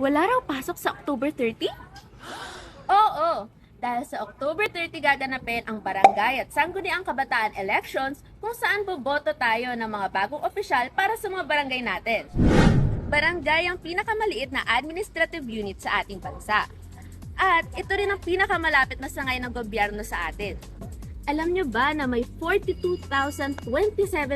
Wala raw pasok sa October 30? Oo, dahil sa October 30 gaganapin ang barangay at sangguniang kabataan elections kung saan boboto tayo ng mga bagong opisyal para sa mga barangay natin. Barangay ang pinakamaliit na administrative unit sa ating bansa. At ito rin ang pinakamalapit na sangay ng gobyerno sa atin. Alam nyo ba na may 42,027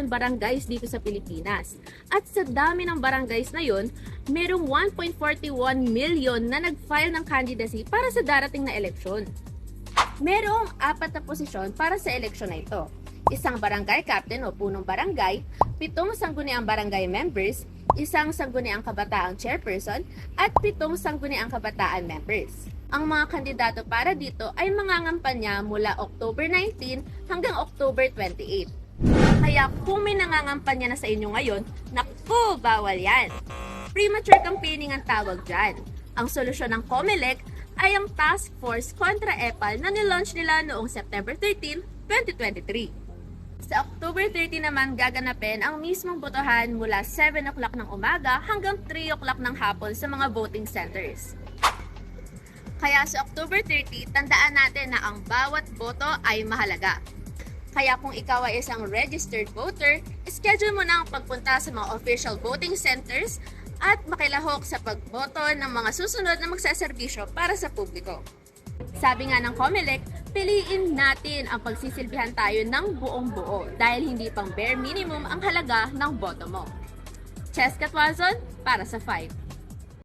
barangays dito sa Pilipinas? At sa dami ng barangays na yun, merong 1.41 million na nag-file ng candidacy para sa darating na eleksyon. Merong apat na posisyon para sa eleksyon na ito. Isang barangay captain o punong barangay, pitong sangguniang barangay members, isang sangguniang kabataang chairperson, at pitong sangguniang kabataan members. Ang mga kandidato para dito ay mangangampanya mula October 19 hanggang October 28. Kaya kung may nangangampanya na sa inyo ngayon, naku, bawal yan! Premature campaigning ang tawag dyan. Ang solusyon ng COMELEC ay ang Task Force kontra EPAL na nilaunch nila noong September 13, 2023. Sa October 30 naman gaganapin ang mismong botohan mula 7 o'clock ng umaga hanggang 3 o'clock ng hapon sa mga voting centers. Kaya sa October 30, tandaan natin na ang bawat boto ay mahalaga. Kaya kung ikaw ay isang registered voter, schedule mo na ang pagpunta sa mga official voting centers at makilahok sa pagboto ng mga susunod na magsaserbisyo para sa publiko. Sabi nga ng COMELEC, piliin natin ang pagsisilbihan tayo ng buong buo dahil hindi pang bare minimum ang halaga ng boto mo. Chess Katwazon para sa 5.